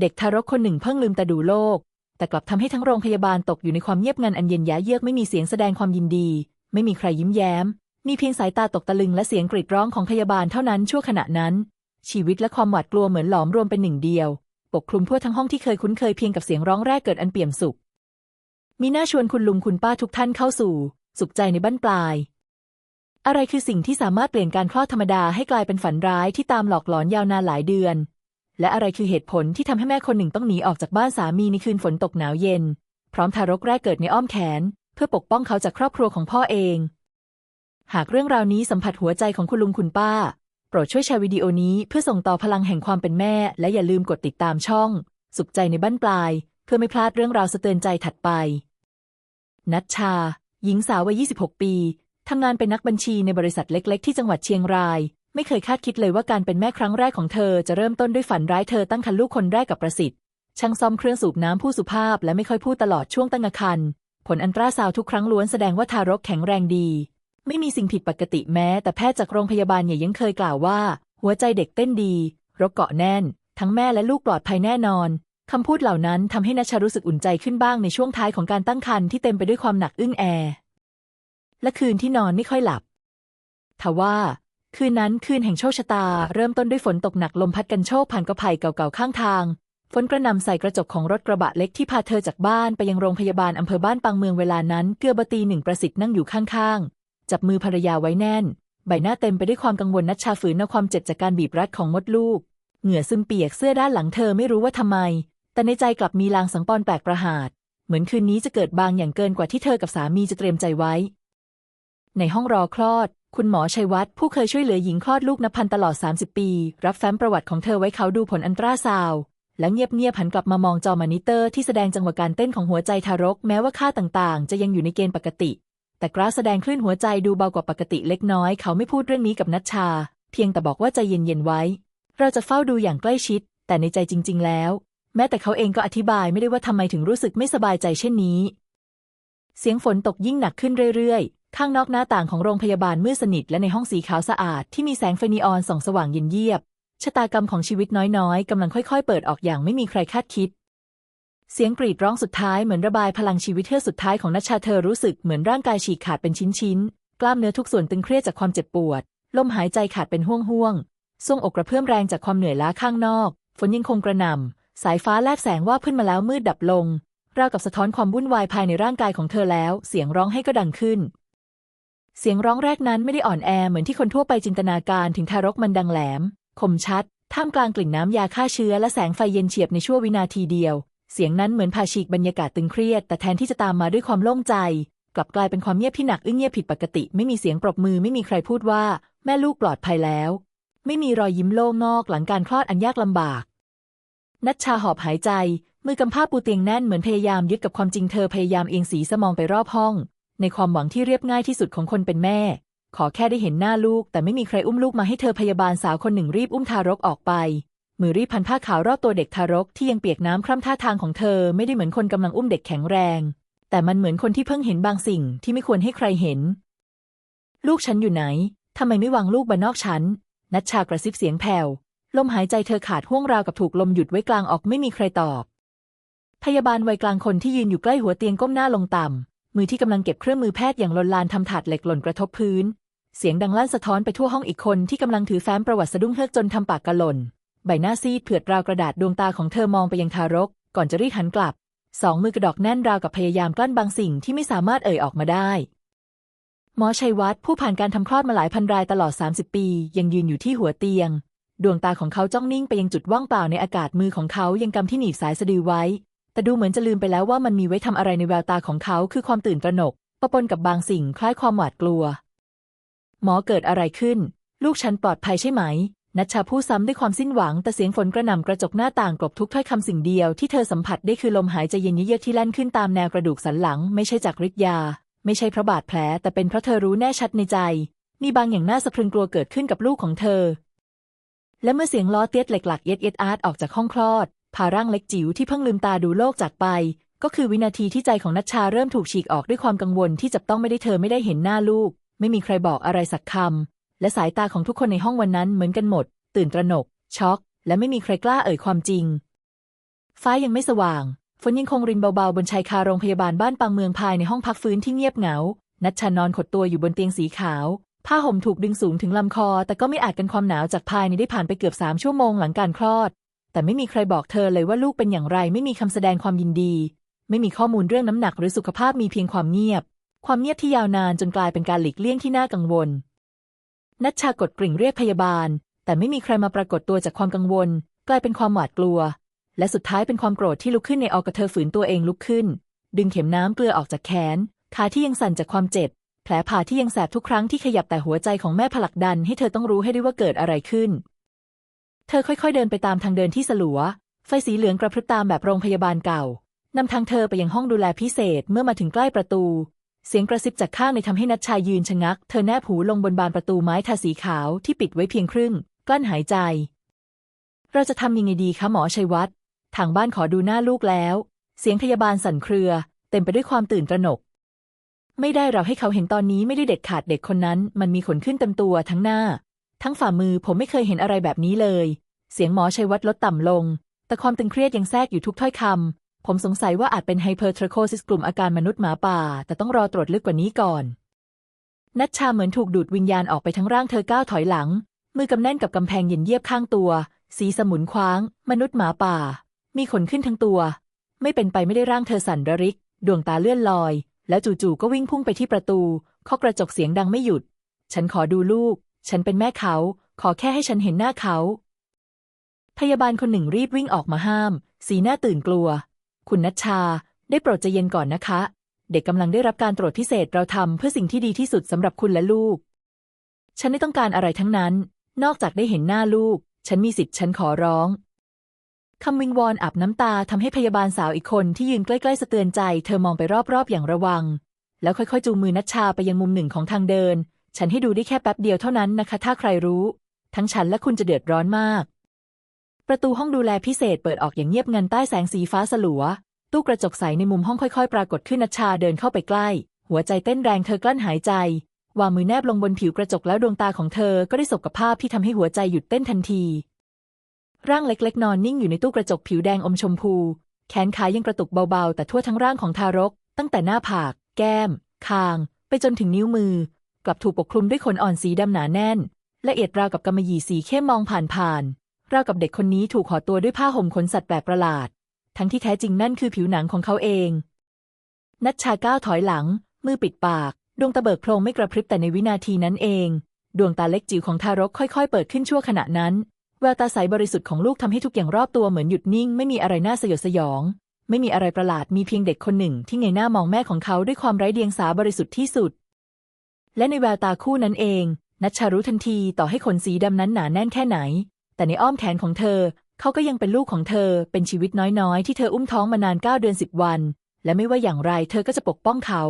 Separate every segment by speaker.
Speaker 1: เด็กทารกคนหนึ่งเพิ่งลืมตาดูโลก แต่กลับทำให้ทั้งโรงพยาบาลตกอยู่ในความเงียบงันอันเย็นยะเยือกไม่มีเสียงแสดงความยินดี ไม่มีใครยิ้มแย้ม มีเพียงสายตาตกตะลึงและเสียงกรีดร้องของพยาบาลเท่านั้นชั่วขณะนั้น ชีวิตและความหวาดกลัวเหมือนหลอมรวมเป็นหนึ่งเดียว ปกคลุมทั่วทั้งห้องที่เคยคุ้นเคยเพียงกับเสียงร้องแรกเกิดอันเปี่ยมสุข มีน่าชวนคุณลุงคุณป้าทุกท่านเข้าสู่ สุขใจในบั้นปลาย อะไรคือสิ่งที่สามารถเปลี่ยนการคลอดธรรมดาให้กลายเป็นฝันร้ายที่ตามหลอกหลอนยาวนานหลายเดือน และอะไรคือเหตุผลที่ทำให้แม่คนหนึ่งต้องหนีออกจากบ้านสามีในคืนฝนตกหนาวเย็น พร้อมทารกแรกเกิดในอ้อมแขน เพื่อปกป้องเขาจากครอบครัวของพ่อเอง หากเรื่องราวนี้สัมผัสหัวใจของคุณลุงคุณป้า โปรดช่วยแชร์วิดีโอนี้เพื่อส่งต่อพลังแห่งความเป็นแม่ และอย่าลืมกดติดตามช่อง สุขใจในบ้านปลาย เพื่อไม่พลาดเรื่องราวสะเตือนใจถัดไป นัชชา หญิงสาววัย 26 ปีทำงานเป็นนักบัญชีในบริษัทเล็ก ๆ ที่จังหวัดเชียงราย ไม่เคยคาดคิดเลยว่าการเป็นแม่ครั้งแรกของเธอจะเริ่มต้นด้วยฝันร้ายเธอตั้งครรภ์ลูกคนแรกกับประสิทธิ์ช่างซ่อมเครื่องสูบน้ำผู้สุภาพและไม่ค่อยพูดตลอดช่วงตั้งครรภ์ผลอันตราซาวทุกครั้งล้วนแสดงว่าทารกแข็งแรงดี ไม่มีสิ่งผิดปกติแม้ แต่แพทย์จากโรงพยาบาลใหญ่ยังเคยกล่าวว่า หัวใจเด็กเต้นดีรกเกาะแน่น ทั้งแม่และลูกปลอดภัยแน่นอนคำพูดเหล่านั้นทำให้นัชชารู้สึกอุ่นใจขึ้นบ้างในช่วงท้ายของการตั้งครรภ์ที่เต็มไปด้วยความหนักอึ้งแอ และคืนที่นอนไม่ค่อยหลับทว่า คืนนั้นคืนแห่งโชคชะตา เริ่มต้นด้วยฝนตกหนักลมพัดกันโชกผ่านกระไผ่เก่าๆข้างทางฝนกระนำใส่กระจกของรถกระบะเล็กที่พาเธอจากบ้านไปยังโรงพยาบาลอำเภอบ้านปังเมืองเวลานั้นเกือบตีหนึ่งประสิทธิ์นั่งอยู่ข้างๆ จับมือภรรยาไว้แน่น ใบหน้าเต็มไปด้วยความกังวลนัชชาฝืนเอาความเจ็บจากการบีบรัดของมดลูก เหงื่อซึมเปียกเสื้อด้านหลังเธอไม่รู้ว่าทำไม แต่ในใจกลับมีลางสังปอนแปลกประหลาด เหมือนคืนนี้จะเกิดบางอย่างเกินกว่าที่เธอกับสามีจะเตรียมใจไว้ ในห้องรอคลอด คุณหมอชัยวัฒน์ผู้เคยช่วยเหลือหญิงคลอดลูกนับพันตลอด 30 ปี รับแฟ้มประวัติของเธอไว้เขาดูผลอันตราซาวด์แล้วเงียบๆหันกลับมามองจอมอนิเตอร์ที่แสดงจังหวะการเต้นของหัวใจทารก แม้ว่าค่าต่างๆ จะยังอยู่ในเกณฑ์ปกติ แต่กราฟแสดงคลื่นหัวใจดูเบากว่าปกติเล็กน้อย เขาไม่พูดเรื่องนี้กับนัชชา เพียงแต่บอกว่าใจเย็นๆไว้ เราจะเฝ้าดูอย่างใกล้ชิด แต่ในใจจริง ๆ แล้ว แม้แต่เขาเองก็อธิบายไม่ได้ว่าทำไมถึงรู้สึกไม่สบายใจเช่นนี้ เสียงฝนตกยิ่งหนักขึ้นเรื่อยๆ ข้างนอกหน้าต่างของโรงพยาบาลมืดสนิทและในห้องสีขาวสะอาดที่มีแสงไฟนีออนส่องสว่างเย็นเยียบ ชะตากรรมของชีวิตน้อยๆกำลังค่อยๆ เปิดออกอย่างไม่มีใครคาดคิด เสียงกรีดร้องสุดท้ายเหมือนระบายพลังชีวิตเทือกสุดท้ายของนัชชาเธอรู้สึกเหมือนร่างกายฉีกขาดเป็นชิ้นๆ กล้ามเนื้อทุกส่วนตึงเครียดจากความเจ็บปวด ลมหายใจขาดเป็นห่วงๆทรวงอกกระเพื่อมแรงจากความเหนื่อยล้าข้างนอก ฝนยังคงกระหน่ำสายฟ้าแลกแสงว่าขึ้นมาแล้วมืดดับลงราวกับสะท้อนความวุ่นวายภายในร่างกายของเธอแล้ว เสียงร้องให้ก็ดังขึ้น เสียงร้องแรกนั้นไม่ได้อ่อนแอเหมือนที่คนทั่วไปจินตนาการถึงทารกมันดังแหลม คมชัด ท่ามกลางกลิ่นน้ำยาฆ่าเชื้อและแสงไฟเย็นเฉียบในชั่ววินาทีเดียว เสียงนั้นเหมือนพาฉีกบรรยากาศตึงเครียด แต่แทนที่จะตามมาด้วยความโล่งใจ กลับกลายเป็นความเงียบที่หนักอึ้งเงียบผิดปกติ ไม่มีเสียงปรบมือไม่มีใครพูดว่า แม่ลูกปลอดภัยแล้ว ไม่มีรอยยิ้มโล่งนอกหลังการคลอดอันยากลำบาก นัชชาหอบหายใจ มือกำผ้าปูเตียงแน่นเหมือนพยายามยึดกับความจริงเธอพยายามเอียงสีสมองไปรอบห้อง ในความหวังที่เรียบง่ายที่สุดของคนเป็นแม่ ขอแค่ได้เห็นหน้าลูก แต่ไม่มีใครอุ้มลูกมาให้เธอพยาบาลสาวคนหนึ่งรีบอุ้มทารกออกไป มือรีบพันผ้าขาวรอบตัวเด็กทารกที่ยังเปียกน้ำคร่ำท่าทางของเธอไม่ได้เหมือนคนกำลังอุ้มเด็กแข็งแรง แต่มันเหมือนคนที่เพิ่งเห็นบางสิ่งที่ไม่ควรให้ใครเห็น ลูกฉันอยู่ไหนทำไมไม่วางลูกบนนอกฉันนัชชากระซิบเสียงแผ่วลมหายใจเธอขาดห่วงราวกับถูกลมหยุดไว้กลางออกไม่มีใครตอบ พยาบาลวัยกลางคนที่ยืนอยู่ใกล้หัวเตียงก้มหน้าลงต่ำ มือที่กำลังเก็บเครื่องมือแพทย์อย่างลนลานทำถาดเหล็กหล่นกระทบพื้น เสียงดังลั่นสะท้อนไปทั่วห้องอีกคนที่กำลังถือแฟ้มประวัติสะดุ้งเฮือกจนทำปากกระหล่น ใบหน้าซีดเผือดราวกระดาษดวงตาของเธอมองไปยังทารก ก่อนจะรีบหันกลับ สองมือกระดอกแน่นราวกับพยายามกลั้นบางสิ่งที่ไม่สามารถเอ่ยออกมาได้ หมอชัยวัฒน์ผู้ผ่านการทำคลอดมาหลายพันรายตลอด 30 ปี ยังยืนอยู่ที่หัวเตียง ดวงตาของเขาจ้องนิ่งไปยังจุดว่างเปล่าในอากาศมือของเขายังกำที่หนีบสายสะดือไว้ แต่ดูเหมือนจะลืมไปแล้วว่ามันมีไว้ทำอะไรในแววตาของเขาคือความตื่นตระหนกปะปนกับบางสิ่งคล้ายความหวาดกลัว หมอเกิดอะไรขึ้น ลูกฉันปลอดภัยใช่ไหม นัชชาพูดซ้ำด้วยความสิ้นหวัง แต่เสียงฝนกระหน่ำกระจกหน้าต่างกลบทุกถ้อยคำสิ่งเดียวที่เธอสัมผัสได้คือลมหายใจเย็นเยือกที่แล่นขึ้นตามแนวกระดูกสันหลัง ไม่ใช่จากฤทธิ์ยา ไม่ใช่เพราะบาดแผล แต่เป็นเพราะเธอรู้แน่ชัดในใจ มีบางอย่างน่าสะพรึงกลัวเกิดขึ้นกับลูกของเธอ และเมื่อเสียงล้อเตี้ยเหล็กหลักเย็ดเย็ดอาร์ตออกจากห้องคลอด พาร่างเล็กจิ๋วที่เพิ่งลืมตาดูโลกจากไป ก็คือวินาทีที่ใจของนัชชาเริ่มถูกฉีกออกด้วยความกังวลที่จับต้องไม่ได้เธอไม่ได้เห็นหน้าลูก ไม่มีใครบอกอะไรสักคำและสายตาของทุกคนในห้องวันนั้นเหมือนกันหมด ตื่นตระหนก ช็อก และไม่มีใครกล้าเอ่ยความจริง ฟ้ายังไม่สว่างฝนยังคงรินเบาๆบนชายคาโรงพยาบาลบ้านปังเมืองภายในห้องพักฟื้นที่เงียบเหงา นัชชานอนขดตัวอยู่บนเตียงสีขาว ผ้าห่มถูกดึงสูงถึงลำคอ แต่ก็ไม่อาจกันความหนาวจากภายในได้ผ่านไปเกือบสามชั่วโมงหลังการคลอด แต่ไม่มีใครบอกเธอเลยว่าลูกเป็นอย่างไร ไม่มีคำแสดงความยินดี ไม่มีข้อมูลเรื่องน้ำหนักหรือสุขภาพมีเพียงความเงียบ ความเงียบที่ยาวนานจนกลายเป็นการหลีกเลี่ยงที่น่ากังวล นัชชากดกริ่งเรียกพยาบาล แต่ไม่มีใครมาปรากฏตัวจากความกังวล กลายเป็นความหวาดกลัว และสุดท้ายเป็นความโกรธที่ลุกขึ้นในออกระเธอฝืนตัวเองลุกขึ้น ดึงเข็มน้ำเกลือออกจากแขนขาที่ยังสั่นจากความเจ็บแผลผ่าที่ยังแสบทุกครั้งที่ขยับแต่หัวใจของแม่ผลักดันให้เธอต้องรู้ให้ได้ว่าเกิดอะไรขึ้น เธอค่อยๆเดินไปตามทางเดินที่สลัว ไฟสีเหลืองกระพริบตามแบบโรงพยาบาลเก่านำทางเธอไปยังห้องดูแลพิเศษเมื่อมาถึงใกล้ประตู เสียงกระซิบจากข้างในทำให้นัชชายยืนชะงัก เธอแนบหูลงบนบานประตูไม้ทาสีขาวที่ปิดไว้เพียงครึ่ง กลั้นหายใจ เราจะทำยังไงดีคะหมอชัยวัฒน์ทางบ้านขอดูหน้าลูกแล้ว เสียงพยาบาลสั่นเครือ เต็มไปด้วยความตื่นตระหนก ไม่ได้เราให้เขาเห็นตอนนี้ไม่ได้เด็ดขาดเด็กคนนั้น มันมีขนขึ้นเต็มตัวทั้งหน้า ทั้งฝ่ามือผมไม่เคยเห็นอะไรแบบนี้เลย เสียงหมอชัยวัฒน์ลดต่ำลง แต่ความตึงเครียดยังแทรกอยู่ทุกถ้อยคำ ผมสงสัยว่าอาจเป็นไฮเปอร์ทรโคซิสกลุ่มอาการมนุษย์หมาป่า แต่ต้องรอตรวจลึกกว่านี้ก่อน นัชชาเหมือนถูกดูดวิญญาณออกไปทั้งร่างเธอก้าวถอยหลัง มือกำแน่นกับกำแพงเย็นเยียบข้างตัว สีสมุนคว้าง มนุษย์หมาป่า มีขนขึ้นทั้งตัว ไม่เป็นไปไม่ได้ร่างเธอสั่นระริก ดวงตาเลื่อนลอย แล้วจู่ๆก็วิ่งพุ่งไปที่ประตูเคาะกระจกเสียงดังไม่หยุด ฉันขอดูลูก ฉันเป็นแม่เขา ขอแค่ให้ฉันเห็นหน้าเขา พยาบาลคนหนึ่งรีบวิ่งออกมาห้าม สีหน้าตื่นกลัว คุณนัชชา ได้โปรดใจเย็นก่อนนะคะ เด็กกำลังได้รับการตรวจพิเศษเราทำเพื่อสิ่งที่ดีที่สุดสำหรับคุณและลูก ฉันไม่ต้องการอะไรทั้งนั้น นอกจากได้เห็นหน้าลูก ฉันมีสิทธิ์ฉันขอร้องคำวิงวอนอาบน้ำตาทำให้พยาบาลสาวอีกคนที่ยืนใกล้ๆสะเตือนใจ เธอมองไปรอบๆอย่างระวัง แล้วค่อยๆจูงมือนัชชาไปยังมุมหนึ่งของทางเดิน ฉันให้ดูได้แค่แป๊บเดียวเท่านั้นนะคะ ถ้าใครรู้ ทั้งฉันและคุณจะเดือดร้อนมาก ประตูห้องดูแลพิเศษเปิดออกอย่างเงียบงันใต้แสงสีฟ้าสลัว ตู้กระจกใสในมุมห้องค่อย ๆ ปรากฏขึ้นนัชชาเดินเข้าไปใกล้ หัวใจเต้นแรงเธอกลั้นหายใจ วางมือแนบลงบนผิวกระจกแล้วดวงตาของเธอก็ได้สบกับภาพที่ทำให้หัวใจหยุดเต้นทันที ร่างเล็กๆ นอนนิ่งอยู่ในตู้กระจกผิวแดงอมชมพู แขนขายังกระตุกเบาๆ แต่ทั่วทั้งร่างของทารก ตั้งแต่หน้าผาก แก้ม คาง ไปจนถึงนิ้วมือ กลับถูกปกคลุมด้วยขนอ่อนสีดำหนาแน่น ละเอียดราวกับกำมะหยี่สีเข้มมองผ่านๆราวกับเด็กคนนี้ถูกห่อตัวด้วยผ้าห่มขนสัตว์แปลกประหลาด ทั้งที่แท้จริงนั่นคือผิวหนังของเขาเอง นัชชาก้าวถอยหลัง มือปิดปาก ดวงตาเบิกโพรงไม่กระพริบแต่ในวินาทีนั้นเอง ดวงตาเล็กจิ๋วของทารกค่อย ๆ เปิดขึ้นชั่วขณะนั้นแววตาใสบริสุทธิ์ของลูกทำให้ทุกอย่างรอบตัวเหมือนหยุดนิ่ง ไม่มีอะไรน่าสยดสยอง ไม่มีอะไรประหลาดมีเพียงเด็กคนหนึ่งที่เงยหน้ามองแม่ของเขาด้วยความไร้เดียงสาบริสุทธิ์ที่สุด และในแววตาคู่นั้นเอง นัชชารู้ทันทีต่อให้ขนสีดำนั้นหนาแน่นแค่ไหน แต่ในอ้อมแขนของเธอ เขาก็ยังเป็นลูกของเธอ เป็นชีวิตน้อยๆ ที่เธออุ้มท้องมานานเก้าเดือนสิบวัน และไม่ว่าอย่างไรเธอก็จะปกป้องเขา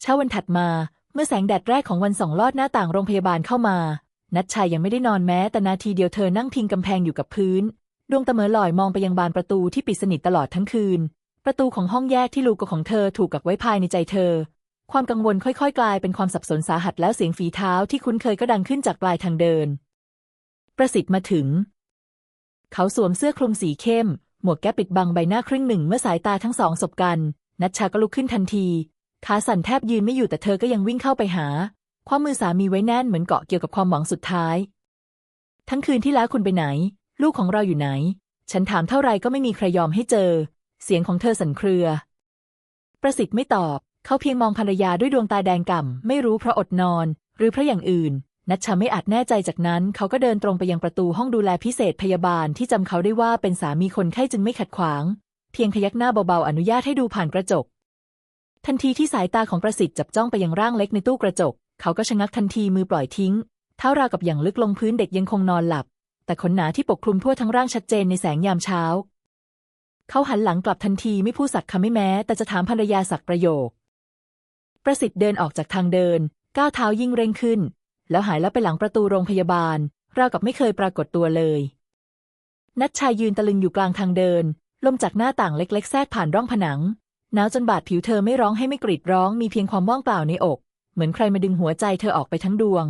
Speaker 1: เช้าวันถัดมาเมื่อแสงแดดแรกของวันสองลอดหน้าต่างโรงพยาบาลเข้ามา นัชชายยังไม่ได้นอนแม้ แต่นาทีเดียวเธอนั่งพิงกำแพงอยู่กับพื้น ดวงตาเมอลอยมองไปยังบานประตูที่ปิดสนิทตลอดทั้งคืน ประตูของห้องแยกที่ลูกกับของเธอถูกกักไว้ภายในใจเธอ ความกังวลค่อยๆ กลายเป็นความสับสนสาหัสแล้วเสียงฝีเท้าที่คุ้นเคยก็ดังขึ้นจากปลายทางเดิน ประสิทธิ์มาถึง เขาสวมเสื้อคลุมสีเข้ม หมวกแก๊ปปิดบังใบหน้าครึ่งหนึ่งเมื่อสายตาทั้งสองสบกัน นัชชาก็ลุกขึ้นทันที ขาสั่นแทบยืนไม่อยู่แต่เธอก็ยังวิ่งเข้าไปหา ความมือสามีไว้แน่นเหมือนเกาะเกี่ยวกับความหวังสุดท้าย ทั้งคืนที่แล้วคุณไปไหน ลูกของเราอยู่ไหน ฉันถามเท่าไรก็ไม่มีใครยอมให้เจอ เสียงของเธอสั่นเครือ ประสิทธิ์ไม่ตอบ เขาเพียงมองภรรยาด้วยดวงตาแดงก่ำไม่รู้เพราะอดนอน หรือเพราะอย่างอื่น นัชชาไม่อาจแน่ใจจากนั้น เขาก็เดินตรงไปยังประตูห้องดูแลพิเศษพยาบาลที่จำเขาได้ว่าเป็นสามีคนไข้จึงไม่ขัดขวาง เพียงพยักหน้าเบาๆอนุญาตให้ดูผ่านกระจก ทันทีที่สายตาของประสิทธิ์จับจ้องไปยังร่างเล็กในตู้กระจก เขาก็ชะงักทันทีมือปล่อยทิ้งเท้าราวกับอย่างลึกลงพื้นเด็กยังคงนอนหลับ แต่ขนหนาที่ปกคลุมทั่วทั้งร่างชัดเจนในแสงยามเช้า เขาหันหลังกลับทันทีไม่พูดสักคำไม่แม้ แต่จะถามภรรยาสักประโยค ประสิทธิ์เดินออกจากทางเดิน ก้าวเท้ายิ่งเร่งขึ้น แล้วหายลับไปหลังประตูโรงพยาบาล ราวกับไม่เคยปรากฏตัวเลย นัชชายยืนตะลึงอยู่กลางทางเดิน ลมจากหน้าต่างเล็ก ๆ แทรกผ่านร่องผนังหนาวจนบาดผิวเธอไม่ร้องให้ไม่กรีดร้องมีเพียงความว่างเปล่าในอก เหมือนใครมาดึงหัวใจเธอออกไปทั้งดวง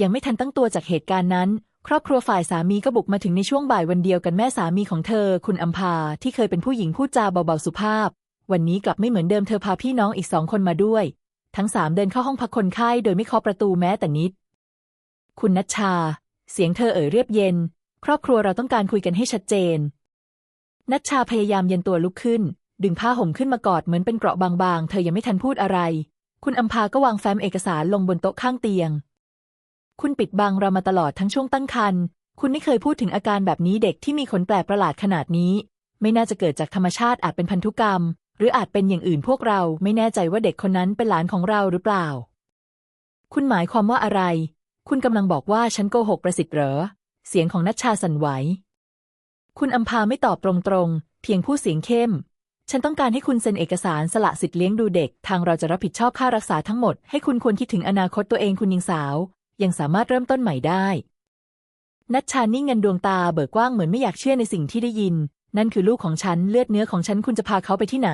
Speaker 1: ยังไม่ทันตั้งตัวจากเหตุการณ์นั้น ครอบครัวฝ่ายสามีก็บุกมาถึงในช่วงบ่ายวันเดียวกันแม่สามีของเธอ คุณอัมพาที่เคยเป็นผู้หญิงพูดจาเบาๆสุภาพ วันนี้กลับไม่เหมือนเดิมเธอพาพี่น้องอีกสองคนมาด้วย ทั้งสามเดินเข้าห้องพักคนไข้โดยไม่เคาะประตูแม้แต่นิด คุณนัชชา เสียงเธอเอ่ยเรียบเย็น ครอบครัวเราต้องการคุยกันให้ชัดเจน นัชชาพยายามเย็นตัวลุกขึ้น ดึงผ้าห่มขึ้นมากอดเหมือนเป็นเกราะบางๆ เธอยังไม่ทันพูดอะไร คุณอัมพาก็วางแฟ้มเอกสารลงบนโต๊ะข้างเตียง คุณปิดบังเรามาตลอดทั้งช่วงตั้งครรภ์คุณไม่เคยพูดถึงอาการแบบนี้เด็กที่มีขนแปลกประหลาดขนาดนี้ ไม่น่าจะเกิดจากธรรมชาติอาจเป็นพันธุกรรม หรืออาจเป็นอย่างอื่นพวกเราไม่แน่ใจว่าเด็กคนนั้นเป็นหลานของเราหรือเปล่า คุณหมายความว่าอะไร คุณกำลังบอกว่าฉันโกหกประสิทธิ์เหรอ เสียงของนัชชาสั่นไหว คุณอัมพาไม่ตอบตรงๆ เพียงพูดเสียงเข้ม ฉันต้องการให้คุณเซ็นเอกสารสละสิทธิ์เลี้ยงดูเด็ก ทางเราจะรับผิดชอบค่ารักษาทั้งหมด ให้คุณควรคิดถึงอนาคตตัวเองคุณยังสาว ยังสามารถเริ่มต้นใหม่ได้ นัชชานิ่งเงินดวงตาเบิกกว้างเหมือนไม่อยากเชื่อในสิ่งที่ได้ยิน นั่นคือลูกของฉันเลือดเนื้อของฉันคุณจะพาเขาไปที่ไหน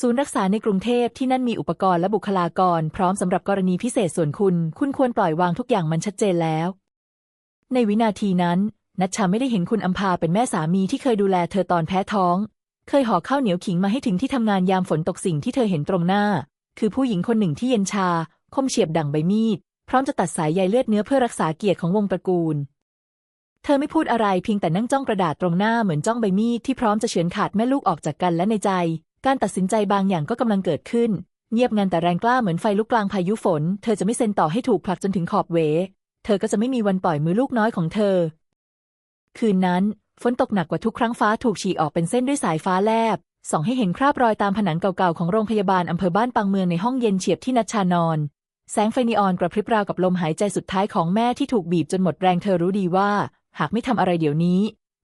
Speaker 1: ศูนย์รักษาในกรุงเทพที่นั่นมีอุปกรณ์และบุคลากร พร้อมสำหรับกรณีพิเศษส่วนคุณ คุณควรปล่อยวางทุกอย่างมันชัดเจนแล้ว ในวินาทีนั้นนัชชาไม่ได้เห็นคุณอัมพาเป็นแม่สามีที่เคยดูแลเธอตอนแพ้ท้อง เคยห่อข้าวเหนียวขิงมาให้ถึงที่ทำงานยามฝนตกสิ่งที่เธอเห็นตรงหน้า คือผู้หญิงคนหนึ่งที่เย็นชา คมเฉียบดั่งใบมีด พร้อมจะตัดสายใยเลือดเนื้อเพื่อรักษาเกียรติของวงตระกูล เธอไม่พูดอะไรเพียงแต่นั่งจ้องกระดาษตรงหน้าเหมือนจ้องใบมีดที่พร้อมจะเฉือนขาดแม่ลูกออกจากกันและในใจ การตัดสินใจบางอย่างก็กำลังเกิดขึ้น เงียบงันแต่แรงกล้าเหมือนไฟลุกกลางพายุฝน เธอจะไม่เซ็นต่อให้ถูกผลักจนถึงขอบเว เธอก็จะไม่มีวันปล่อยมือลูกน้อยของเธอ คืนนั้น ฝนตกหนักกว่าทุกครั้งฟ้าถูกฉีกออกเป็นเส้นด้วยสายฟ้าแลบส่องให้เห็นคราบรอยตามผนังเก่าๆของโรงพยาบาลอำเภอบ้านปังเมืองในห้องเย็นเฉียบที่นัชชานอน แสงไฟนีออนกระพริบราวกับลมหายใจสุดท้ายของแม่ที่ถูกบีบจนหมดแรงเธอรู้ดีว่า หากไม่ทำอะไรเดี๋ยวนี้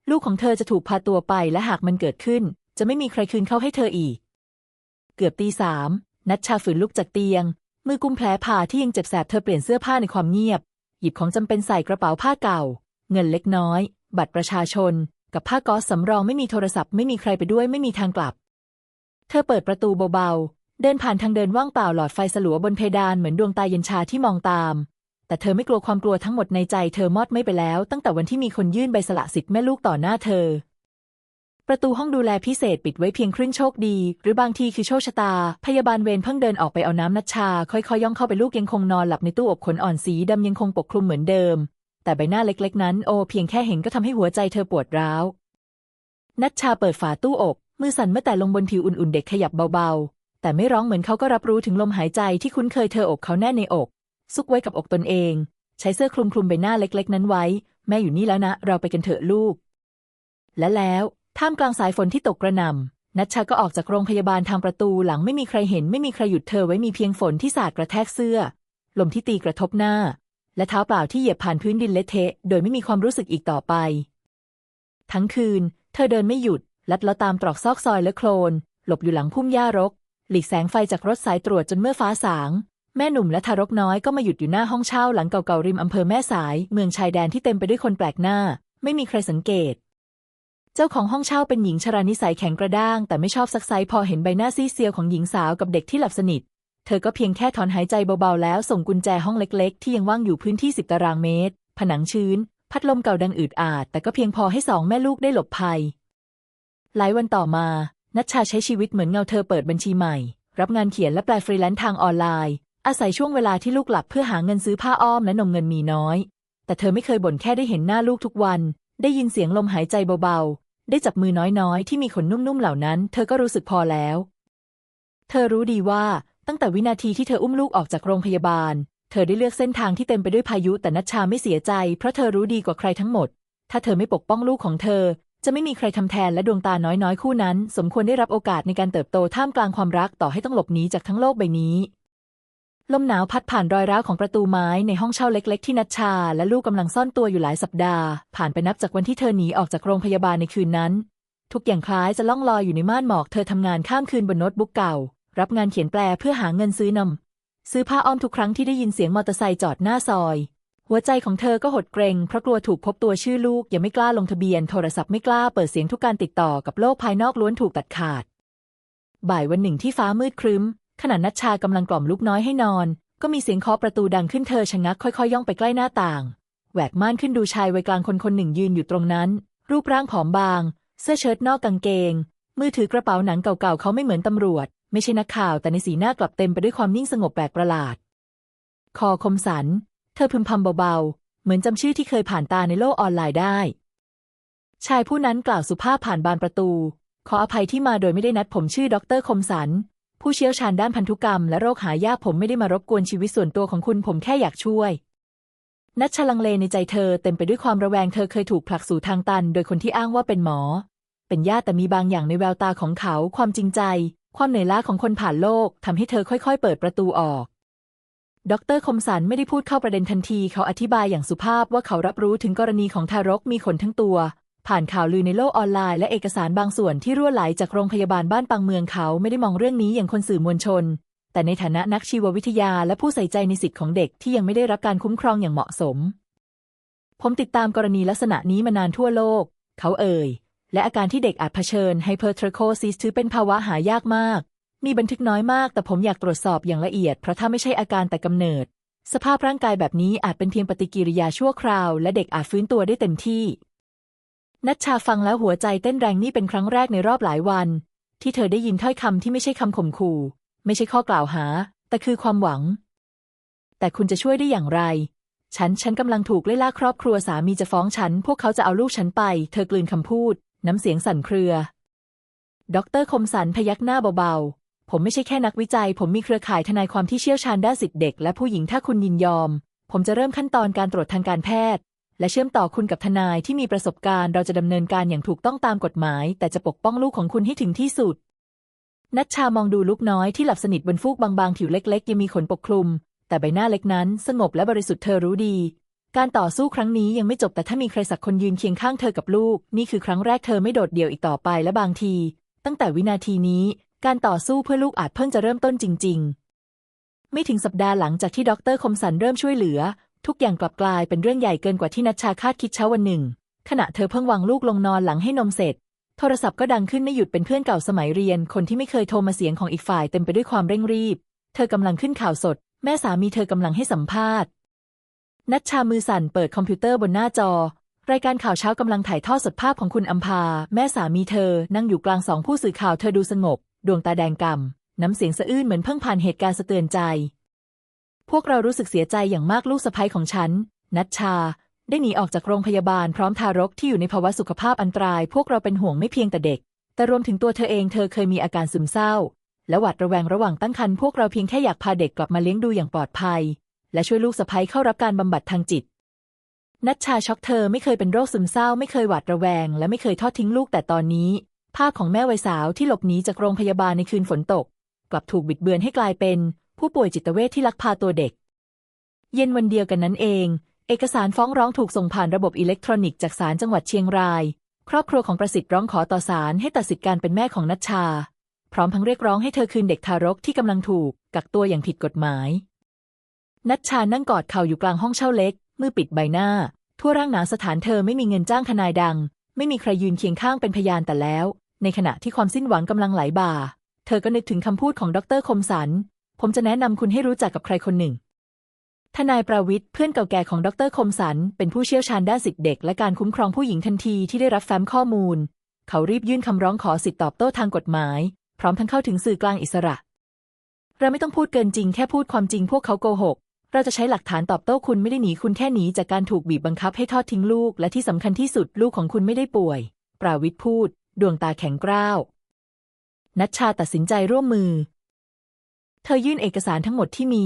Speaker 1: ลูกของเธอจะถูกพาตัวไปและหากมันเกิดขึ้น จะไม่มีใครคืนเข้าให้เธออีก เกือบตีสามนัชชาฝืนลุกจากเตียง มือกุมแผลผ่าที่ยังเจ็บแสบเธอเปลี่ยนเสื้อผ้าในความเงียบ หยิบของจำเป็นใส่กระเป๋าผ้าเก่า เงินเล็กน้อย บัตรประชาชน กับผ้าก๊อซสำรองไม่มีโทรศัพท์ไม่มีใครไปด้วยไม่มีทางกลับ เธอเปิดประตูเบาๆเดินผ่านทางเดินว่างเปล่าหลอดไฟสลัวบนเพดานเหมือนดวงตาเย็นชาที่มองตาม แต่เธอไม่กลัวความกลัวทั้งหมดในใจเธอมอดไม่ไปแล้ว ตั้งแต่วันที่มีคนยื่นใบสละสิทธิ์แม่ลูกต่อหน้าเธอ ประตูห้องดูแลพิเศษปิดไว้เพียงครึ่งโชคดี หรือบางทีคือโชคชะตา พยาบาลเวรเพิ่งเดินออกไปเอาน้ำนัชชา ค่อยๆย่องเข้าไปลูกยังคงนอนหลับในตู้อบขนอ่อนสีดำยังคงปกคลุมเหมือนเดิม แต่ใบหน้าเล็กๆนั้นโอเพียงแค่เห็นก็ทำให้หัวใจเธอปวดร้าว นัชชาเปิดฝาตู้อกมือสั่นเมื่อแต่ลงบนผิวอุ่นๆเด็กขยับเบาๆ แต่ไม่ร้องเหมือนเขาก็รับรู้ถึงลมหายใจที่คุ้นเคยเธออกเขาแน่ในอก ซุกไว้กับอกตนเอง ใช้เสื้อคลุมคลุมใบหน้าเล็กๆ นั้นไว้ แม่อยู่นี่แล้วนะ เราไปกันเถอะลูก และแล้วท่ามกลางสายฝนที่ตกกระหน่ำนัชชาก็ออกจากโรงพยาบาลทางประตูหลังไม่มีใครเห็นไม่มีใครหยุดเธอไว้มีเพียงฝนที่สาดกระแทกเสื้อ ลมที่ตีกระทบหน้า และเท้าเปล่าที่เหยียบผ่านพื้นดินเละเทะโดยไม่มีความรู้สึกอีกต่อไป ทั้งคืน เธอเดินไม่หยุด ลัดเลาะตามตรอกซอกซอยและโคลน หลบอยู่หลังพุ่มหญ้ารก หลีกแสงไฟจากรถสายตรวจจนเมื่อฟ้าสาง แม่หนุ่มและทารกน้อยก็มาหยุดอยู่หน้าห้องเช่าหลังเก่าๆริมอำเภอแม่สาย เมืองชายแดนที่เต็มไปด้วยคนแปลกหน้า ไม่มีใครสังเกต เจ้าของห้องเช่าเป็นหญิงชรานิสัยแข็งกระด้าง แต่ไม่ชอบซักไซพอเห็นใบหน้าซีเซียวของหญิงสาวกับเด็กที่หลับสนิท เธอก็เพียงแค่ถอนหายใจเบาๆแล้ว ส่งกุญแจห้องเล็ก ๆ ที่ยังว่างอยู่พื้นที่สิบตารางเมตร ผนังชื้น พัดลมเก่าดังอืดอาด แต่ก็เพียงพอให้สองแม่ลูกได้หลบภัย หลายวันต่อมานัชชาใช้ชีวิตเหมือนเงาเธอเปิดบัญชีใหม่ รับงานเขียนและแปลฟรีแลนซ์ทางออนไลน์ อาศัยช่วงเวลาที่ลูกหลับเพื่อหาเงินซื้อผ้าอ้อมและนมเงินมีน้อย แต่เธอไม่เคยบ่นแค่ได้เห็นหน้าลูกทุกวัน ได้ยินเสียงลมหายใจเบาๆ ได้จับมือน้อยๆ ที่มีขนนุ่มๆเหล่านั้น เธอก็รู้สึกพอแล้ว เธอรู้ดีว่าตั้งแต่วินาทีที่เธออุ้มลูกออกจากโรงพยาบาล เธอได้เลือกเส้นทางที่เต็มไปด้วยพายุแต่นัชชาไม่เสียใจ เพราะเธอรู้ดีกว่าใครทั้งหมด ถ้าเธอไม่ปกป้องลูกของเธอ จะไม่มีใครทำแทนและดวงตาน้อยๆ คู่นั้น สมควรได้รับโอกาสในการเติบโตท่ามกลางความรักต่อให้ต้องหลบหนีจากทั้งโลกใบนี้ ลมหนาวพัดผ่านรอยร้าวของประตูไม้ในห้องเช่าเล็ก ๆ ที่นัชชา และลูกกำลังซ่อนตัวอยู่หลายสัปดาห์ ผ่านไปนับจากวันที่เธอหนีออกจากโรงพยาบาลในคืนนั้น ทุกอย่างคล้ายจะล่องลอยอยู่ในม่านหมอกเธอทำงานข้ามคืนบนโน้ตบุ๊กเก่า รับงานเขียนแปลเพื่อหาเงินซื้อนำซื้อผ้าอ้อมทุกครั้งที่ได้ยินเสียงมอเตอร์ไซค์จอดหน้าซอย หัวใจของเธอก็หดเกรงเพราะกลัวถูกพบตัวชื่อลูกยังไม่กล้าลงทะเบียน โทรศัพท์ไม่กล้าเปิดเสียงทุกการติดต่อกับโลกภายนอกล้วนถูกตัดขาด บ่ายวันหนึ่งที่ฟ้ามืดครึ้ม ขณะนัชชากำลังกล่อมลูกน้อยให้นอน ก็มีเสียงเคาะประตูดังขึ้นเธอชะงักค่อยๆย่องไปใกล้หน้าต่าง แหวกม่านขึ้นดูชายวัยกลางคนคนหนึ่งยืนอยู่ตรงนั้น รูปร่างผอมบาง เสื้อเชิ้ตนอกกางเกง มือถือกระเป๋าหนังเก่าๆเขาไม่เหมือนตำรวจ ไม่ใช่นักข่าวแต่ในสีหน้ากลับเต็มไปด้วยความนิ่งสงบแปลกประหลาด คอคมสัน เธอพึมพำเบาๆ เหมือนจำชื่อที่เคยผ่านตาในโลกออนไลน์ได้ ชายผู้นั้นกล่าวสุภาพผ่านบานประตู ขออภัยที่มาโดยไม่ได้นัดผมชื่อดรคมสัน ผู้เชี่ยวชาญด้านพันธุกรรมและโรคหายากผมไม่ได้มารบกวนชีวิตส่วนตัวของคุณผมแค่อยากช่วย นัชชลังเลในใจเธอเต็มไปด้วยความระแวงเธอเคยถูกผลักสู่ทางตัน โดยคนที่อ้างว่าเป็นหมอ เป็นญาติแต่มีบางอย่างในแววตาของเขา ความจริงใจ ความเหนื่อยล้าของคนผ่านโลกทำให้เธอค่อยๆ เปิดประตูออกดรคมสันไม่ได้พูดเข้าประเด็นทันที เขาอธิบายอย่างสุภาพว่าเขารับรู้ถึงกรณีของทารกมีขนทั้งตัว ผ่านข่าวลือในโลกออนไลน์และเอกสารบางส่วนที่รั่วไหลจากโรงพยาบาลบ้านปังเมืองเขาไม่ได้มองเรื่องนี้อย่างคนสื่อมวลชน แต่ในฐานะนักชีววิทยาและผู้ใส่ใจในสิทธิของเด็กที่ยังไม่ได้รับการคุ้มครองอย่างเหมาะสม ผมติดตามกรณีลักษณะนี้มานานทั่วโลก เขาเอ่ย และอาการที่เด็กอาจเผชิญไฮเปอร์ทรโคซิสถือเป็นภาวะหายากมาก มีบันทึกน้อยมาก แต่ผมอยากตรวจสอบอย่างละเอียดเพราะถ้าไม่ใช่อาการแต่กำเนิด สภาพร่างกายแบบนี้อาจเป็นเพียงปฏิกิริยาชั่วคราว และเด็กอาจฟื้นตัวได้เต็มที่ นัชชาฟังแล้วหัวใจเต้นแรงนี่เป็นครั้งแรกในรอบหลายวัน ที่เธอได้ยินถ้อยคำที่ไม่ใช่คำข่มขู่ ไม่ใช่ข้อกล่าวหา แต่คือความหวัง แต่คุณจะช่วยได้อย่างไร ฉันฉันกำลังถูกไล่ล่าครอบครัวสามีจะฟ้องฉัน พวกเขาจะเอาลูกฉันไป เธอกลืนคำพูด น้ำเสียงสั่นเครือ ดรคมสันพยักหน้าเบาๆ ผมไม่ใช่แค่นักวิจัย ผมมีเครือข่ายทนายความที่เชี่ยวชาญด้านสิทธิเด็ก และผู้หญิงถ้าคุณยินยอม ผมจะเริ่มขั้นตอนการตรวจทางการแพทย์ และเชื่อมต่อคุณกับทนายที่มีประสบการณ์เราจะดำเนินการอย่างถูกต้องตามกฎหมาย แต่จะปกป้องลูกของคุณให้ถึงที่สุด นัชชามองดูลูกน้อยที่หลับสนิทบนฟูกบางๆ ผิวเล็ก ๆ ยังมีขนปกคลุม แต่ใบหน้าเล็กนั้น สงบและบริสุทธิ์เธอรู้ดี การต่อสู้ครั้งนี้ยังไม่จบแต่ถ้ามีใครสักคนยืนเคียงข้างเธอกับลูก นี่คือครั้งแรกเธอไม่โดดเดี่ยวอีกต่อไปและบางที ตั้งแต่วินาทีนี้ การต่อสู้เพื่อลูกอาจเพิ่งจะเริ่มต้นจริง ๆ ไม่ถึงสัปดาห์หลังจากที่ดรคมสันเริ่มช่วยเหลือ ทุกอย่างกลับกลายเป็นเรื่องใหญ่เกินกว่าที่นัชชาคาดคิดเช้าวันหนึ่ง ขณะเธอเพิ่งวางลูกลงนอนหลังให้นมเสร็จ โทรศัพท์ก็ดังขึ้นไม่หยุดเป็นเพื่อนเก่าสมัยเรียน คนที่ไม่เคยโทรมาเสียงของอีกฝ่ายเต็มไปด้วยความเร่งรีบ เธอกำลังขึ้นข่าวสด แม่สามีเธอกำลังให้สัมภาษณ์ นัชชามือสั่นเปิดคอมพิวเตอร์บนหน้าจอ รายการข่าวเช้ากำลังถ่ายทอดสดภาพของคุณอัมพา แม่สามีเธอ นั่งอยู่กลางสองผู้สื่อข่าวเธอดูสงบ ดวงตาแดงกำ่ำน้ำเสียงสะอื้นเหมือนเพิ่งผ่านเหตุการณ์สะเตือนใจ พวกเรารู้สึกเสียใจอย่างมากลูกสะใภ้ของฉัน นัชชา ได้หนีออกจากโรงพยาบาลพร้อมทารกที่อยู่ในภาวะสุขภาพอันตราย พวกเราเป็นห่วงไม่เพียงแต่เด็ก แต่รวมถึงตัวเธอเองเธอเคยมีอาการซึมเศร้า และหวาดระแวงระหว่างตั้งครรภ์พวกเราเพียงแค่อยากพาเด็กกลับมาเลี้ยงดูอย่างปลอดภัย และช่วยลูกสะใภ้เข้ารับการบำบัดทางจิต นัชชาช็อกเธอไม่เคยเป็นโรคซึมเศร้า ไม่เคยหวาดระแวง และไม่เคยทอดทิ้งลูกแต่ตอนนี้ ภาพของแม่วัยสาวที่หลบหนีจากโรงพยาบาลในคืนฝนตก กลับถูกบิดเบือนให้กลายเป็น ผู้ป่วยจิตเวชที่ลักพาตัวเด็ก เย็นวันเดียวกันนั้นเอง เอกสารฟ้องร้องถูกส่งผ่านระบบอิเล็กทรอนิกส์จากศาลจังหวัดเชียงราย ครอบครัวของประสิทธิ์ร้องขอต่อศาลให้ตัดสิทธิการเป็นแม่ของนัชชา พร้อมทั้งเรียกร้องให้เธอคืนเด็กทารกที่กำลังถูกกักตัวอย่างผิดกฎหมาย นัชชานั่งกอดเข่าอยู่กลางห้องเช่าเล็ก มือปิดใบหน้า ทั่วร่างหนาสถานเธอไม่มีเงินจ้างทนายดัง ไม่มีใครยืนเคียงข้างเป็นพยานแต่แล้ว ในขณะที่ความสิ้นหวังกำลังไหลบ่า เธอก็นึกถึงคำพูดของดรคมสัน ผมจะแนะนำคุณให้รู้จักกับใครคนหนึ่ง ทนายประวิทย์เพื่อนเก่าแก่ของดรคมสัน เป็นผู้เชี่ยวชาญด้านสิทธิเด็ก และการคุ้มครองผู้หญิงทันทีที่ได้รับแฟ้มข้อมูล เขารีบยื่นคำร้องขอสิทธิตอบโต้ทางกฎหมาย พร้อมทั้งเข้าถึงสื่อกลางอิสระ เราไม่ต้องพูดเกินจริงแค่พูดความจริงพวกเขาโกหก เราจะใช้หลักฐานตอบโต้คุณไม่ได้หนีคุณแค่หนีจากการถูกบีบบังคับให้ทอดทิ้งลูก และที่สำคัญที่สุดลูกของคุณไม่ได้ป่วย ปราวิทย์พูด ดวงตาแข็งกร้าวนัชชาตัดสินใจร่วมมือ เธอยื่นเอกสารทั้งหมดที่มี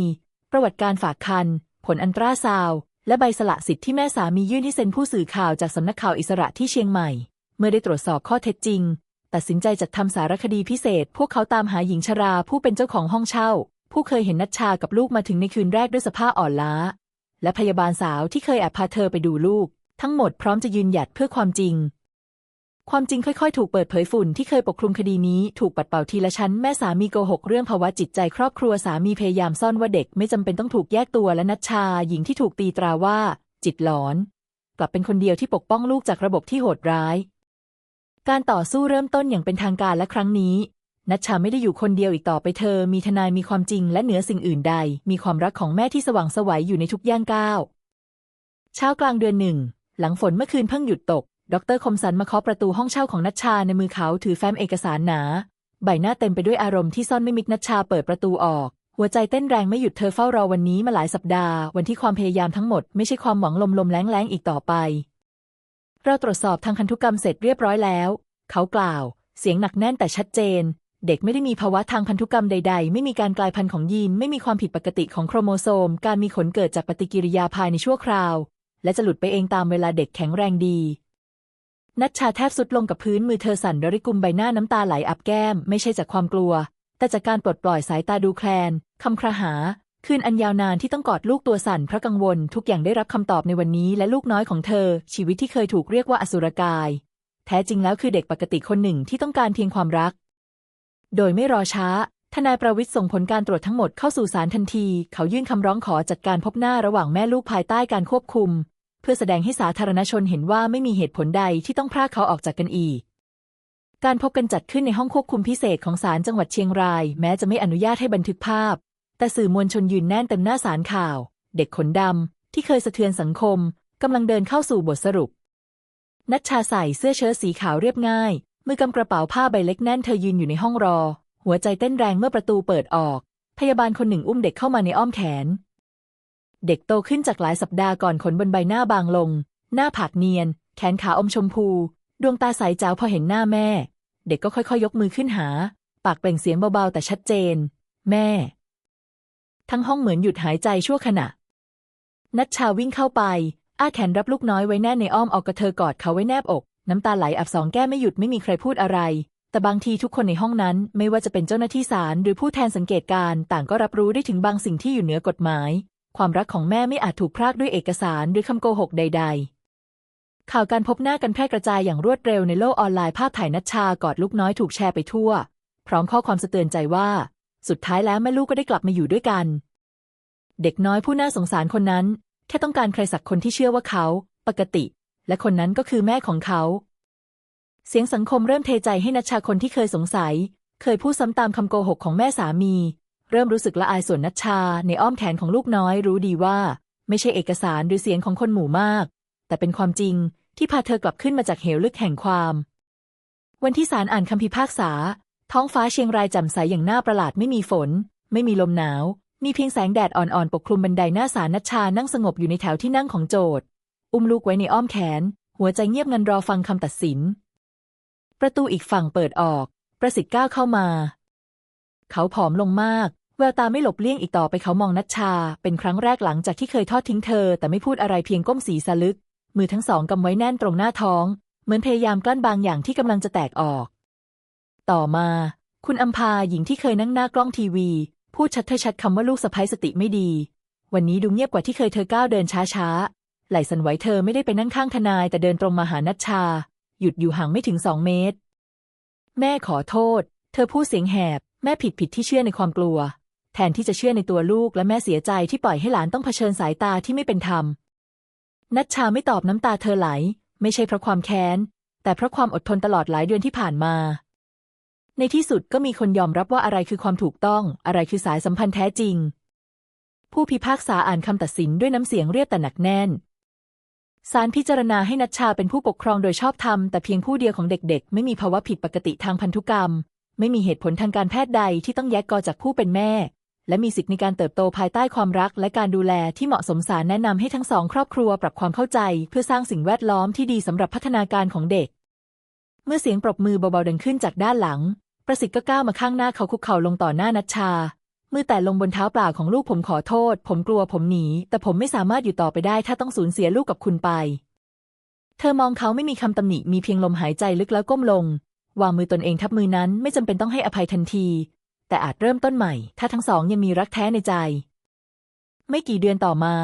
Speaker 1: ประวัติการฝากคัน ผลอันตราซาว และใบสละสิทธิ์ที่แม่สามียื่นให้เซ็นผู้สื่อข่าวจากสำนักข่าวอิสระที่เชียงใหม่ เมื่อได้ตรวจสอบข้อเท็จจริง ตัดสินใจจัดทำสารคดีพิเศษ พวกเขาตามหาหญิงชราผู้เป็นเจ้าของห้องเช่า ผู้เคยเห็นนัชชากับลูกมาถึงในคืนแรกด้วยสภาพอ่อนล้า และพยาบาลสาวที่เคยแอบพาเธอไปดูลูก ทั้งหมดพร้อมจะยืนหยัดเพื่อความจริง ความจริงค่อยๆ ถูกเปิดเผยฝุ่นที่เคยปกคลุมคดีนี้ถูกปัดเป่าทีละชั้นแม่สามีโกหกเรื่องภาวะจิตใจครอบครัวสามีพยายามซ่อนว่าเด็กไม่จำเป็นต้องถูกแยกตัวและนัชชาหญิงที่ถูกตีตราว่า จิตหลอน กลับเป็นคนเดียวที่ปกป้องลูกจากระบบที่โหดร้าย การต่อสู้เริ่มต้นอย่างเป็นทางการและครั้งนี้ นัชชาไม่ได้อยู่คนเดียวอีกต่อไปเธอ มีทนายมีความจริงและเหนือสิ่งอื่นใด มีความรักของแม่ที่สว่างไสวัยอยู่ในทุกย่างก้าวเช้ากลางเดือนหนึ่งหลังฝนเมื่อคืนเพิ่งหยุดตก ดรคมสันมาเคาะประตูห้องเช่าของนัชชาในมือเขาถือแฟ้มเอกสารหนา ใบหน้าเต็มไปด้วยอารมณ์ที่ซ่อนไม่มิดนัชชาเปิดประตูออก หัวใจเต้นแรงไม่หยุดเธอเฝ้ารอวันนี้มาหลายสัปดาห์ วันที่ความพยายามทั้งหมดไม่ใช่ความหวังลมลมๆแรงแรงๆอีกต่อไป เราตรวจสอบทางพันธุกรรมเสร็จเรียบร้อยแล้ว เขากล่าว เสียงหนักแน่นแต่ชัดเจน เด็กไม่ได้มีภาวะทางพันธุกรรมใด ๆ ไม่มีการกลายพันธุ์ของยีนไม่มีความผิดปกติของโครโมโซม การมีขนเกิดจากปฏิกิริยาภายในชั่วคราว และจะหลุดไปเองตามเวลาเด็กแข็งแรงดี นัชชาแทบสุดลงกับพื้นมือเธอสั่นระริกุมใบหน้าน้ำตาไหลอับแก้ม ไม่ใช่จากความกลัว แต่จากการปลดปล่อยสายตาดูแคลนคำครหา คืนอันยาวนานที่ต้องกอดลูกตัวสั่นเพราะกังวล ทุกอย่างได้รับคำตอบในวันนี้และลูกน้อยของเธอ ชีวิตที่เคยถูกเรียกว่าอสุรกาย แท้จริงแล้วคือเด็กปกติคนหนึ่งที่ต้องการเพียงความรัก โดยไม่รอช้าทนายประวิทย์ส่งผลการตรวจทั้งหมดเข้าสู่ศาลทันที เขายื่นคำร้องขอจัดการพบหน้าระหว่างแม่ลูกภายใต้การควบคุม พื่อแสดงให้สาธารณชนเห็นว่าไม่มีเหตุผลใดที่ต้องพรากเขาออกจากกันอีก การพบกันจัดขึ้นในห้องควบคุมพิเศษของศาลจังหวัดเชียงราย แม้จะไม่อนุญาตให้บันทึกภาพ แต่สื่อมวลชนยืนแน่นเต็มหน้าศาลข่าว เด็กขนดำที่เคยสะเทือนสังคมกำลังเดินเข้าสู่บทสรุป นัชชาใส่เสื้อเชิ้ตสีขาวเรียบง่าย มือกำกระเป๋าผ้าใบเล็กแน่นเธอยืนอยู่ในห้องรอ หัวใจเต้นแรงเมื่อประตูเปิดออก พยาบาลคนหนึ่งอุ้มเด็กเข้ามาในอ้อมแขน เด็กโตขึ้นจากหลายสัปดาห์ก่อนขนบนใบหน้าบางลง หน้าผากเนียน แขนขาอมชมพู ดวงตาใสจ้าวพอเห็นหน้าแม่ เด็กก็ค่อยๆ ยกมือขึ้นหา ปากเปล่งเสียงเบาๆ แต่ชัดเจน แม่ ทั้งห้องเหมือนหยุดหายใจชั่วขณะ นัชชาวิ่งเข้าไป อ้าแขนรับลูกน้อยไว้แน่ในอ้อมออกกระเธอกอดเขาไว้แนบอก น้ำตาไหลอับสองแก้ไม่หยุดไม่มีใครพูดอะไร แต่บางทีทุกคนในห้องนั้น ไม่ว่าจะเป็นเจ้าหน้าที่ศาลหรือผู้แทนสังเกตการณ์ต่างก็รับรู้ได้ถึงบางสิ่งที่อยู่เหนือกฎหมาย ความรักของแม่ไม่อาจถูกพรากด้วยเอกสารหรือคำโกหกใด ๆ ข่าวการพบหน้ากันแพร่กระจายอย่างรวดเร็วในโลกออนไลน์ภาพถ่ายนัชชากอดลูกน้อยถูกแชร์ไปทั่ว พร้อมข้อความสะเตือนใจว่า สุดท้ายแล้วแม่ลูกก็ได้กลับมาอยู่ด้วยกัน เด็กน้อยผู้น่าสงสารคนนั้น แค่ต้องการใครสักคนที่เชื่อว่าเขา ปกติ และคนนั้นก็คือแม่ของเขา เสียงสังคมเริ่มเทใจให้นัชชาคนที่เคยสงสัย เคยพูดซ้ำตามคำโกหกของแม่สามี เริ่มรู้สึกละอายส่วนนัชชา ในอ้อมแขนของลูกน้อยรู้ดีว่า ไม่ใช่เอกสารหรือเสียงของคนหมู่มาก แต่เป็นความจริงที่พาเธอกลับขึ้นมาจากเหวลึกแห่งความ วันที่ศาลอ่านคำพิพากษา ท้องฟ้าเชียงรายแจ่มใสอย่างน่าประหลาดไม่มีฝน ไม่มีลมหนาว มีเพียงแสงแดดอ่อนๆ ปกคลุมบันไดหน้าศาลนัชชานั่งสงบอยู่ในแถวที่นั่งของโจทย์อุ้มลูกไว้ในอ้อมแขน หัวใจเงียบงันรอฟังคำตัดสิน ประตูอีกฝั่งเปิดออก ประสิทธิ์ก้าวเข้ามา เขาผอมลงมาก แววตาไม่หลบเลี่ยงอีกต่อไปเขามองนัชชา เป็นครั้งแรกหลังจากที่เคยทอดทิ้งเธอ แต่ไม่พูดอะไรเพียงก้มศีรษะลึก มือทั้งสองกำไว้แน่นตรงหน้าท้อง เหมือนพยายามกลั้นบางอย่างที่กำลังจะแตกออก ต่อมา คุณอัมพาหญิงที่เคยนั่งหน้ากล้องทีวี พูดชัดถ้อชัดคำว่าลูกสะใภ้สติไม่ดี วันนี้ดูเงียบกว่าที่เคยเธอก้าวเดินช้าๆไหลสันไหวเธอไม่ได้ไปนั่งข้างทนาย แต่เดินตรงมาหานัชชา หยุดอยู่ห่างไม่ถึงสองเมตร แม่ขอโทษ เธอพูดเสียงแหบ แม่ผิดผิดที่เชื่อในความกลัว แทนที่จะเชื่อในตัวลูกและแม่เสียใจที่ปล่อยให้หลานต้องเผชิญสายตาที่ไม่เป็นธรรม นัชชาไม่ตอบน้ำตาเธอไหล ไม่ใช่เพราะความแค้น แต่เพราะความอดทนตลอดหลายเดือนที่ผ่านมา ในที่สุดก็มีคนยอมรับว่าอะไรคือความถูกต้อง อะไรคือสายสัมพันธ์แท้จริง ผู้พิพากษาอ่านคำตัดสินด้วยน้ำเสียงเรียบแต่หนักแน่นศาลพิจารณาให้นัชชาเป็นผู้ปกครองโดยชอบธรรมแต่เพียงผู้เดียวของเด็กๆ ไม่มีภาวะผิดปกติทางพันธุกรรม ไม่มีเหตุผลทางการแพทย์ใดที่ต้องแยกกอจากผู้เป็นแม่ และมีสิทธิในการเติบโตภายใต้ความรักและการดูแลที่เหมาะสมศาลแนะนำให้ทั้งสองครอบครัวปรับความเข้าใจ เพื่อสร้างสิ่งแวดล้อมที่ดีสำหรับพัฒนาการของเด็ก เมื่อเสียงปรบมือเบาๆดังขึ้นจากด้านหลัง ประสิทธิ์ก็ก้าวมาข้างหน้าเขาคุกเข่าลงต่อหน้านัชชามือแตะลงบนเท้าเปล่าของลูกผมขอโทษ ผมกลัวผมหนี แต่ผมไม่สามารถอยู่ต่อไปได้ ถ้าต้องสูญเสียลูกกับคุณไป เธอมองเขาไม่มีคำตำหนิมีเพียงลมหายใจลึกแล้วก้มลง วางมือตนเองทับมือนั้นไม่จำเป็นต้องให้อภัยทันที แต่อาจเริ่มต้นใหม่ ถ้าทั้งสองยังมีรักแท้ในใจ ไม่กี่เดือนต่อมา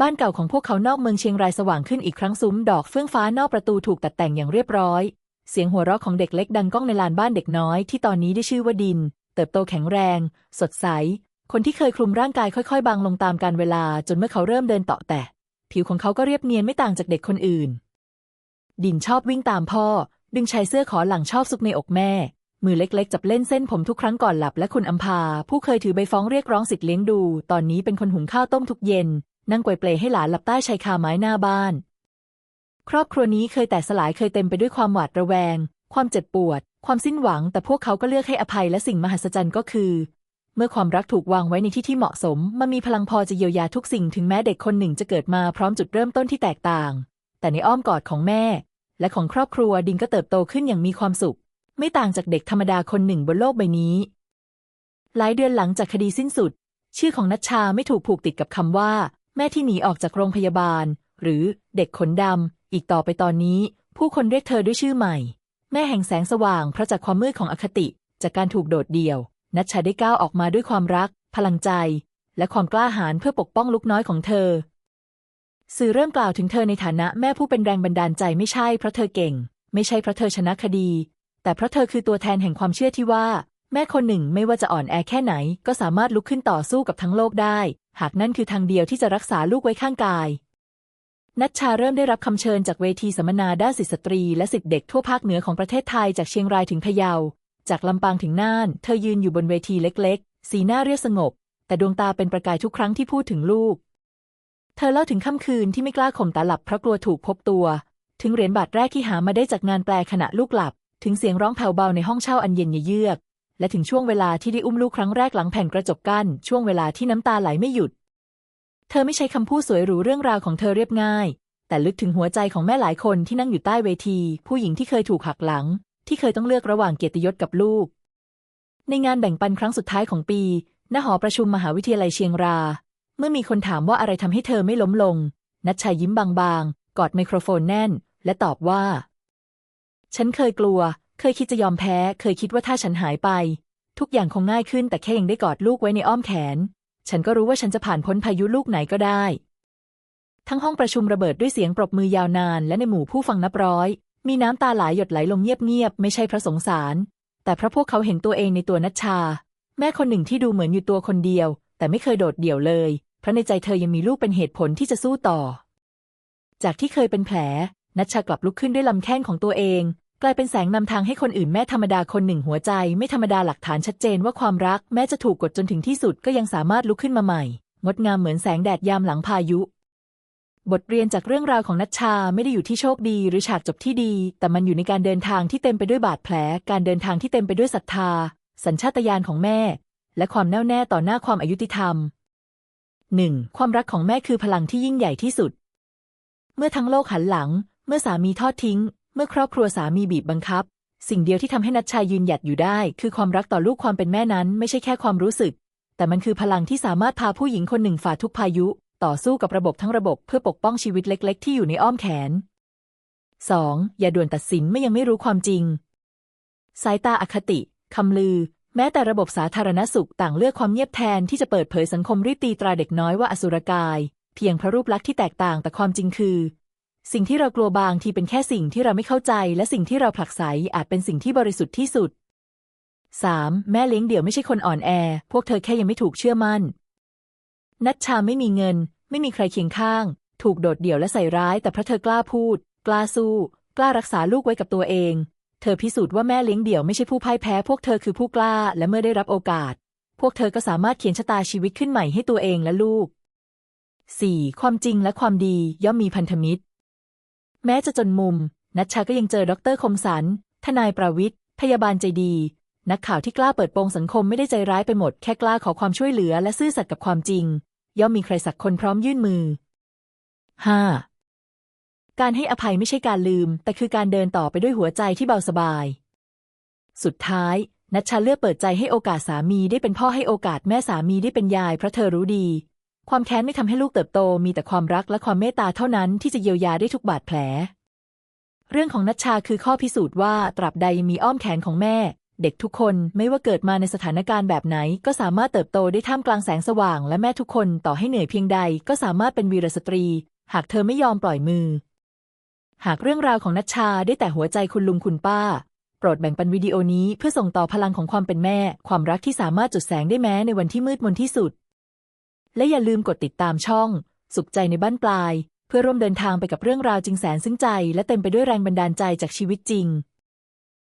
Speaker 1: บ้านเก่าของพวกเขานอกเมืองเชียงรายสว่างขึ้นอีกครั้งซุ้มดอกเฟื่องฟ้านอกประตูถูกตัดแต่งอย่างเรียบร้อย เสียงหัวเราะของเด็กเล็กดังก้องในลานบ้านเด็กน้อยที่ตอนนี้ได้ชื่อว่าดิน เติบโตแข็งแรง สดใส คนที่เคยคลุมร่างกายค่อยๆ บางลงตามกาลเวลาจนเมื่อเขาเริ่มเดินเตาะแตะผิวของเขาก็เรียบเนียนไม่ต่างจากเด็กคนอื่น ดินชอบวิ่งตามพ่อ ดึงชายเสื้อขอหลังชอบซุกในอกแม่ มือเล็กๆ จับเล่นเส้นผมทุกครั้งก่อนหลับและคุณอัมพา ผู้เคยถือใบฟ้องเรียกร้องสิทธิ์เลี้ยงดู ตอนนี้เป็นคนหุงข้าวต้มทุกเย็น นั่งกวยเปลให้หลานหลับใต้ชายคาไม้หน้าบ้าน ครอบครัวนี้เคยแตกสลายเคยเต็มไปด้วยความหวาดระแวง ความเจ็บปวด ความสิ้นหวัง แต่พวกเขาก็เลือกให้อภัยและสิ่งมหัศจรรย์ก็คือ เมื่อความรักถูกวางไว้ในที่ที่เหมาะสม มันมีพลังพอจะเยียวยาทุกสิ่งถึงแม้เด็กคนหนึ่งจะเกิดมาพร้อมจุดเริ่มต้นที่แตกต่าง แต่ในอ้อมกอดของแม่ และของครอบครัวดินก็เติบโตขึ้นอย่างมีความสุข ไม่ต่างจากเด็กธรรมดาคนหนึ่งบนโลกใบนี้ หลายเดือนหลังจากคดีสิ้นสุด ชื่อของนัชชาไม่ถูกผูกติดกับคำว่า แม่ที่หนีออกจากโรงพยาบาล หรือเด็กขนดำอีกต่อไปตอนนี้ ผู้คนเรียกเธอด้วยชื่อใหม่ แม่แห่งแสงสว่างเพราะจากความมืดของอคติ จากการถูกโดดเดี่ยว นัชชาได้ก้าวออกมาด้วยความรัก พลังใจ และความกล้าหาญเพื่อปกป้องลูกน้อยของเธอ สื่อเริ่มกล่าวถึงเธอในฐานะแม่ผู้เป็นแรงบันดาลใจไม่ใช่เพราะเธอเก่ง ไม่ใช่เพราะเธอชนะคดี แต่เพราะเธอคือตัวแทนแห่งความเชื่อที่ว่า แม่คนหนึ่งไม่ว่าจะอ่อนแอแค่ไหน ก็สามารถลุกขึ้นต่อสู้กับทั้งโลกได้ หากนั่นคือทางเดียวที่จะรักษาลูกไว้ข้างกายนัชชาเริ่มได้รับคำเชิญจากเวทีสัมมนาด้านสิทธิสตรีและสิทธิเด็กทั่วภาคเหนือของประเทศไทยจากเชียงรายถึงพะเยา จากลำปางถึงน่าน เธอยืนอยู่บนเวทีเล็กๆ สีหน้าเรียบสงบ แต่ดวงตาเป็นประกายทุกครั้งที่พูดถึงลูก เธอเล่าถึงค่ำคืนที่ไม่กล้าข่มตาหลับเพราะกลัวถูกพบตัว ถึงเหรียญบาทแรกที่หามาได้จากงานแปลขณะลูกหลับ ถึงเสียงร้องแผ่วเบาในห้องเช่าอันเย็นเยือก และถึงช่วงเวลาที่ได้อุ้มลูกครั้งแรกหลังแผ่นกระจกกั้น ช่วงเวลาที่น้ำตาไหลไม่หยุด เธอไม่ใช้คำพูดสวยหรูเรื่องราวของเธอเรียบง่าย แต่ลึกถึงหัวใจของแม่หลายคนที่นั่งอยู่ใต้เวที ผู้หญิงที่เคยถูกหักหลัง ที่เคยต้องเลือกระหว่างเกียรติยศกับลูก ในงานแบ่งปันครั้งสุดท้ายของปี ณ หอประชุมมหาวิทยาลัยเชียงรา เมื่อมีคนถามว่าอะไรทำให้เธอไม่ล้มลง นัชชายิ้มบางๆ กอดไมโครโฟนแน่น และตอบว่า ฉันเคยกลัว เคยคิดจะยอมแพ้ เคยคิดว่าถ้าฉันหายไป ทุกอย่างคงง่ายขึ้น แต่แค่ยังได้กอดลูกไว้ในอ้อมแขน ฉันก็รู้ว่าฉันจะผ่านพ้นพายุลูกไหนก็ได้ ทั้งห้องประชุมระเบิดด้วยเสียงปรบมือยาวนาน และในหมู่ผู้ฟังนับร้อย มีน้ำตาไหลหยดไหลลงเงียบๆ ไม่ใช่เพราะสงสาร แต่เพราะพวกเขาเห็นตัวเองในตัวนัชชา แม่คนหนึ่งที่ดูเหมือนอยู่ตัวคนเดียว แต่ไม่เคยโดดเดี่ยวเลย ราะในใจเธอยังมีลูกเป็นเหตุผลที่จะสู้ต่อ จากที่เคยเป็นแผล นัชชากลับลุกขึ้นด้วยลำแข้งของตัวเอง กลายเป็นแสงนำทางให้คนอื่นแม่ธรรมดาคนหนึ่งหัวใจ ไม่ธรรมดาหลักฐานชัดเจนว่าความรักแม้จะถูกกดจนถึงที่สุดก็ยังสามารถลุกขึ้นมาใหม่ งดงามเหมือนแสงแดดยามหลังพายุ บทเรียนจากเรื่องราวของนัชชาไม่ได้อยู่ที่โชคดี หรือฉากจบที่ดี แต่มันอยู่ในการเดินทางที่เต็มไปด้วยบาดแผล การเดินทางที่เต็มไปด้วยศรัทธา สัญชาตญาณของแม่ และความแน่วแน่ต่อหน้าความอายุติธรรม 1. ความรักของแม่คือพลังที่ยิ่งใหญ่ที่สุด เมื่อทั้งโลกหันหลัง เมื่อสามีทอดทิ้ง เมื่อครอบครัวสามีบีบบังคับ สิ่งเดียวที่ทำให้นัชชายืนหยัดอยู่ได้ คือความรักต่อลูกความเป็นแม่นั้น ไม่ใช่แค่ความรู้สึก แต่มันคือพลังที่สามารถพาผู้หญิงคนหนึ่งฝ่าทุกพายุ ต่อสู้กับระบบทั้งระบบเพื่อปกป้องชีวิตเล็ก ๆ ที่อยู่ในอ้อมแขน 2. อย่าด่วนตัดสินเมื่อยังไม่รู้ความจริง สายตาอคติ คำลือ แม้แต่ระบบสาธารณสุขต่างเลือกความเงียบแทนที่จะเปิดเผยสังคมรีตีตราเด็กน้อยว่าอสุรกาย เพียงเพราะรูปลักษณ์ที่แตกต่างแต่ความจริงคือ สิ่งที่เรากลัวบางที่เป็นแค่สิ่งที่เราไม่เข้าใจ และสิ่งที่เราผลักไสอาจเป็นสิ่งที่บริสุทธิ์ที่สุด 3. แม่เลี้ยงเดี่ยวไม่ใช่คนอ่อนแอ พวกเธอแค่ยังไม่ถูกเชื่อมั่น นัชชาไม่มีเงิน ไม่มีใครเคียงข้าง ถูกโดดเดี่ยวและใส่ร้าย แต่พระเธอกล้าพูด กล้าสู้ กล้ารักษาลูกไว้กับตัวเอง เธอพิสูจน์ว่าแม่เลี้ยงเดี่ยวไม่ใช่ผู้พ่ายแพ้ พวกเธอคือผู้กล้า และเมื่อได้รับโอกาส พวกเธอก็สามารถเขียนชะตาชีวิตขึ้นใหม่ให้ตัวเองและลูก 4. ความจริงและความดีย่อมมีพันธมิตร แม้จะจนมุม นัชชาก็ยังเจอดรคมสัน ทนายประวิทย์พยาบาลใจดี นักข่าวที่กล้าเปิดโปงสังคมไม่ได้ใจร้ายไปหมด แค่กล้าขอความช่วยเหลือและซื่อสัตย์กับความจริง ย่อมมีใครสักคนพร้อมยื่นมือ 5. การให้อภัยไม่ใช่การลืม แต่คือการเดินต่อไปด้วยหัวใจที่เบาสบาย สุดท้ายนัชชาเลือกเปิดใจให้โอกาสสามีได้เป็นพ่อให้โอกาสแม่สามีได้เป็นยายเพราะเธอรู้ดี ความแค้นไม่ทำให้ลูกเติบโตมีแต่ความรักและความเมตตาเท่านั้นที่จะเยียวยาได้ทุกบาดแผล เรื่องของนัชชาคือข้อพิสูจน์ว่าตราบใดมีอ้อมแขนของแม่ เด็กทุกคนไม่ว่าเกิดมาในสถานการณ์แบบไหน ก็สามารถเติบโตได้ท่ามกลางแสงสว่าง และแม่ทุกคนต่อให้เหนื่อยเพียงใด ก็สามารถเป็นวีรสตรี หากเธอไม่ยอมปล่อยมือ หากเรื่องราวของนัชชาได้แต่หัวใจคุณลุงคุณป้า โปรดแบ่งปันวิดีโอนี้เพื่อส่งต่อพลังของความเป็นแม่ ความรักที่สามารถจุดแสงได้แม้ในวันที่มืดมนที่สุด และอย่าลืมกดติดตามช่อง สุขใจในบ้านปลาย เพื่อร่วมเดินทางไปกับเรื่องราวจริงแสนซึ้งใจ และเต็มไปด้วยแรงบันดาลใจจากชีวิตจริง